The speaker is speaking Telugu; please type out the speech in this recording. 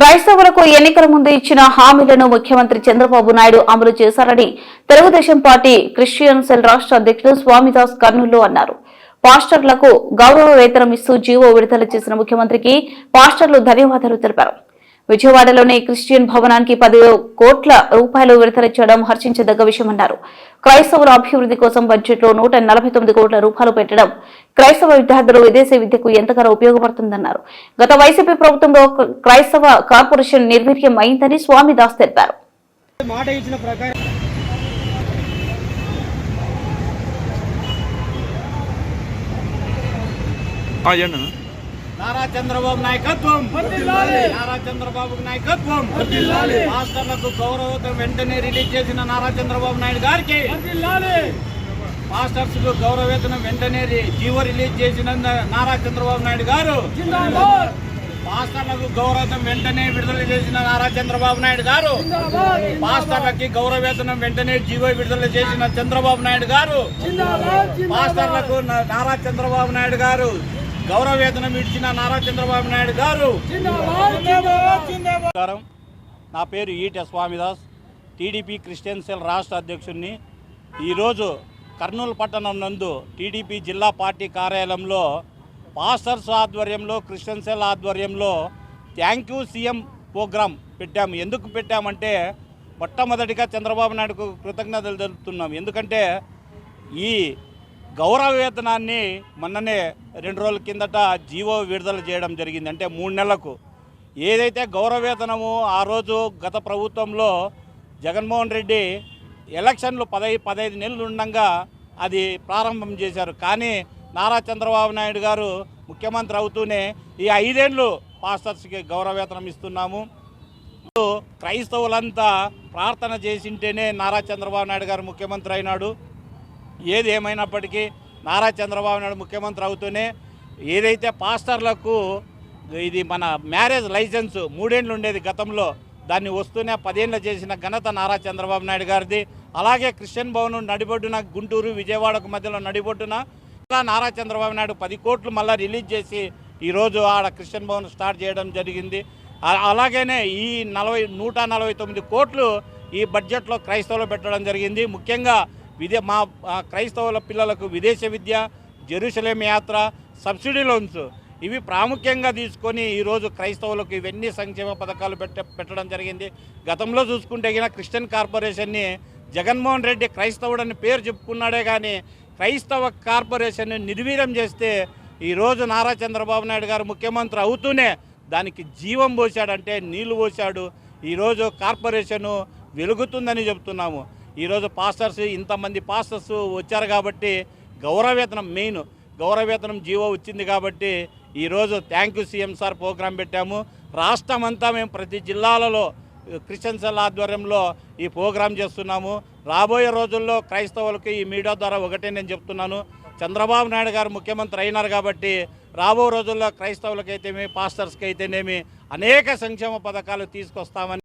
క్రైస్తవులకు ఎన్నికల ముందు ఇచ్చిన హామీలను ముఖ్యమంత్రి చంద్రబాబు నాయుడు అమలు చేశారని తెలుగుదేశం పార్టీ క్రిస్టియన్ సెల్ రాష్ట్ర అధ్యక్షుడు స్వామిదాస్ కర్నూలు అన్నారు. పాస్టర్లకు గౌరవ వేతనం ఇస్తూ జీవో విడుదల చేసిన ముఖ్యమంత్రికి పాస్టర్లు ధన్యవాదాలు తెలిపారు. విజయవాడలోని క్రిస్టియన్ భవనానికి పది కోట్ల రూపాయలు విడుదల చేయడం హర్షించదగ్గ విషయమన్నారు. క్రైస్తవుల అభివృద్ధి కోసం బడ్జెట్లో నూట నలభై తొమ్మిది కోట్ల రూపాయలు పెట్టడం క్రైస్తవ విద్యార్థులు విదేశీ విద్యకు ఎంతగానో ఉపయోగపడుతుందన్నారు. గత వైసీపీ ప్రభుత్వంలో క్రైస్తవ కార్పొరేషన్ నిర్వీర్యం అయిందని తెలిపారు. మాట ఇచ్చిన ప్రకారం నారా చంద్రబాబు నాయకత్వం. నారా చంద్రబాబు నాయకత్వం. మాస్టర్లకు గౌరవం వెంటనే రిలీజ్ చేసిన నారా చంద్రబాబు నాయుడు గారికి. మాస్టర్స్కు గౌరవ వేతనం వెంటనే జీవో రిలీజ్ చేసిన నారా చంద్రబాబు నాయుడు గారు. మాస్టర్లకు గౌరవం వెంటనే విడుదల చేసిన నారా చంద్రబాబు నాయుడు గారు. మాస్టర్లకి గౌరవ వేతనం వెంటనే జీవో విడుదల చేసిన చంద్రబాబు నాయుడు గారు. మాస్టర్లకు నారా చంద్రబాబు నాయుడు గారు. గౌరవ వేతనం ఇచ్చిన నారా చంద్రబాబు నాయుడు గారు. నమస్కారం. నా పేరు ఈట స్వామిదాస్. టీడీపీ క్రిస్టియన్ సెల్ రాష్ట్ర అధ్యక్షుడిని. ఈరోజు కర్నూలు పట్టణం నందు టీడీపీ జిల్లా పార్టీ కార్యాలయంలో పాస్టర్స్ ఆధ్వర్యంలో క్రిస్టియన్ సెల్ ఆధ్వర్యంలో థ్యాంక్ యూ సీఎం ప్రోగ్రాం పెట్టాము. ఎందుకు పెట్టామంటే మొట్టమొదటిగా చంద్రబాబు నాయుడుకు కృతజ్ఞతలు తెలుపుతున్నాం ఎందుకంటే ఈ గౌరవ వేతనాన్ని మొన్ననే రెండు రోజుల కిందట జీవో విడుదల చేయడం జరిగింది. అంటే మూడు నెలలకు. ఏదైతే గౌరవ వేతనము ఆ రోజు గత ప్రభుత్వంలో జగన్మోహన్ రెడ్డి ఎలక్షన్లు పదై పదహైదు నెలలు ఉండగా అది ప్రారంభం చేశారు. కానీ నారా చంద్రబాబు నాయుడు గారు ముఖ్యమంత్రి అవుతూనే ఈ ఐదేళ్ళు పాస్టర్స్కి గౌరవ వేతనం ఇస్తున్నాము. క్రైస్తవులంతా ప్రార్థన చేసింటేనే నారా చంద్రబాబు నాయుడు గారు ముఖ్యమంత్రి అయినాడు. ఏది ఏమైనప్పటికీ నారా చంద్రబాబు నాయుడు ముఖ్యమంత్రి అవుతూనే ఏదైతే పాస్టర్లకు ఇది మన మ్యారేజ్ లైసెన్స్ మూడేళ్ళు ఉండేది గతంలో దాన్ని వస్తూనే పదేళ్ళు చేసిన ఘనత నారా చంద్రబాబు నాయుడు గారిది. అలాగే క్రిస్టియన్ భవన్ నడిబొడ్డున గుంటూరు విజయవాడకు మధ్యలో నడిబొడ్డున ఇలా నారా చంద్రబాబు నాయుడు పది కోట్లు మళ్ళీ రిలీజ్ చేసి ఈరోజు ఆడ క్రిస్టియన్ భవన్ స్టార్ట్ చేయడం జరిగింది. అలాగనే ఈ నలభై నూట నలభై తొమ్మిది కోట్లు ఈ బడ్జెట్లో క్రైస్తవులు పెట్టడం జరిగింది. ముఖ్యంగా విదే మా క్రైస్తవుల పిల్లలకు విదేశీ విద్య జెరూసలేం యాత్ర సబ్సిడీ లోన్స్ ఇవి ప్రాముఖ్యంగా తీసుకొని ఈరోజు క్రైస్తవులకు ఇవన్నీ సంక్షేమ పథకాలు పెట్ట పెట్టడం జరిగింది. గతంలో చూసుకుంటే గిన క్రిస్టియన్ కార్పొరేషన్ని జగన్మోహన్ రెడ్డి క్రైస్తవుడని పేరు చెప్పుకున్నాడే కానీ క్రైస్తవ కార్పొరేషన్ని నిర్వీర్యం చేస్తే ఈరోజు నారా చంద్రబాబు నాయుడు గారు ముఖ్యమంత్రి అవుతూనే దానికి జీవం పోశాడంటే నీళ్ళు పోశాడు. ఈరోజు కార్పొరేషను వెలుగుతుందని చెప్తున్నాము. ఈరోజు పాస్టర్స్ ఇంతమంది పాస్టర్స్ వచ్చారు కాబట్టి గౌరవవేతనం మెయిన్. గౌరవవేతనం జీవో వచ్చింది కాబట్టి ఈరోజు thank you CM sir programme పెట్టాము. రాష్ట్రం అంతా మేము ప్రతి జిల్లాలలో క్రిస్టియన్ సెల్ ఆధ్వర్యంలో ఈ ప్రోగ్రాం చేస్తున్నాము. రాబోయే రోజుల్లో క్రైస్తవులకి ఈ మీడియా ద్వారా ఒకటే నేను చెప్తున్నాను. చంద్రబాబు నాయుడు గారు ముఖ్యమంత్రి అయినారు కాబట్టి రాబో రోజుల్లో క్రైస్తవులకైతేనేమి పాస్టర్స్కి అయితేనేమి అనేక సంక్షేమ పథకాలు తీసుకొస్తామని